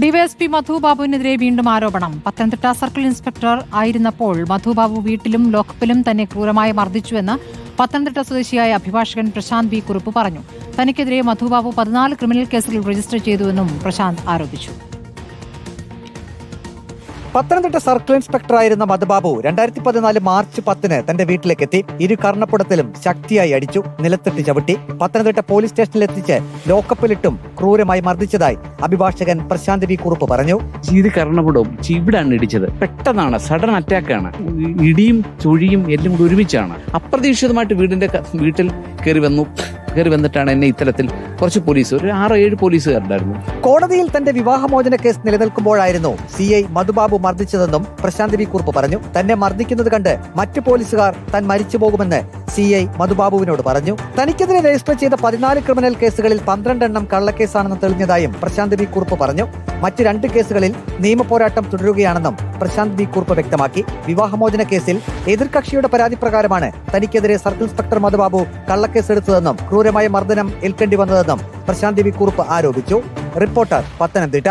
DYSP മധുബാബുവിനെതിരെ വീണ്ടും ആരോപണം. Pathanamthitta circle inspector ആയിരുന്നപ്പോൾ മധുബാബു വീട്ടിലും ലോക്കപ്പിലും തന്നെ ക്രൂരമായി മർദ്ദിച്ചുവെന്ന് പത്തനംതിട്ട സ്വദേശിയായ അഭിഭാഷകൻ പ്രശാന്ത് ബി കുറുപ്പ് പറഞ്ഞു. തനിക്കെതിരെ മധുബാബു പതിനാല് ക്രിമിനൽ കേസുകൾ രജിസ്റ്റർ ചെയ്തുവെന്നും പ്രശാന്ത് ആരോപിച്ചു. പത്തനംതിട്ട സർക്കിൾ ഇൻസ്പെക്ടറായിരുന്ന മധുബാബു രണ്ടായിരത്തി പതിനാല് മാർച്ച് പത്തിന് തന്റെ വീട്ടിലേക്ക് എത്തി ഇരു കർണപ്പുടത്തിലും ശക്തിയായി അടിച്ചു നിലത്തിട്ട് ചവിട്ടി. പത്തനംതിട്ട പോലീസ് സ്റ്റേഷനിൽ എത്തിച്ച് ലോക്കപ്പിലിട്ടും ക്രൂരമായി മർദ്ദിച്ചതായി അഭിഭാഷകൻ പ്രശാന്ത് വി കുറുപ്പ് പറഞ്ഞു. ഇത് കർണപ്പുടവും ഇവിടാണ് ഇടിച്ചത്. പെട്ടെന്നാണ് സഡൻ അറ്റാക്കാണ് ഇടിയും ചുഴിയും എല്ലാം കൂടി ഒരുമിച്ചാണ്. അപ്രതീക്ഷിതമായിട്ട് വീടിന്റെ വീട്ടിൽ കയറി വന്നു. കയറി വന്നിട്ടാണ് എന്നെ ഇത്തരത്തിൽ കുറച്ച് പോലീസ് ഒരു ആറോ ഏഴ് പോലീസുകാരുണ്ടായിരുന്നു. കോടതിയിൽ തന്റെ വിവാഹമോചന കേസ് നിലനിൽക്കുമ്പോഴായിരുന്നു സി ഐ മധുബാബു മർദ്ദിച്ചതെന്നും പ്രശാന്ത് വി കുറുപ്പ് പറഞ്ഞു. തന്നെ മർദ്ദിക്കുന്നത് കണ്ട് മറ്റു പോലീസുകാർ താൻ മരിച്ചു പോകുമെന്ന് സി ഐ മധുബാബുവിനോട് പറഞ്ഞു. തനിക്കെതിരെ രജിസ്റ്റർ ചെയ്ത പതിനാല് ക്രിമിനൽ കേസുകളിൽ പന്ത്രണ്ടെണ്ണം കള്ളക്കേസാണെന്ന് തെളിഞ്ഞതായും പ്രശാന്ത് വി കുറുപ്പ് പറഞ്ഞു. മറ്റ് രണ്ട് കേസുകളിൽ നിയമപോരാട്ടം തുടരുകയാണെന്നും പ്രശാന്ത് വി കുറുപ്പ് വ്യക്തമാക്കി. വിവാഹമോചന കേസിൽ എതിർകക്ഷിയുടെ പരാതി പ്രകാരമാണ് തനിക്കെതിരെ സർക്കിൾ ഇൻസ്പെക്ടർ മധുബാബു കള്ളക്കേസെടുത്തതെന്നും ക്രൂരമായ മർദ്ദനം ഏൽക്കേണ്ടി വന്നതെന്നും പ്രശാന്ത് കുറുപ്പ് ആരോപിച്ചു. റിപ്പോർട്ടർ പത്തനംതിട്ട.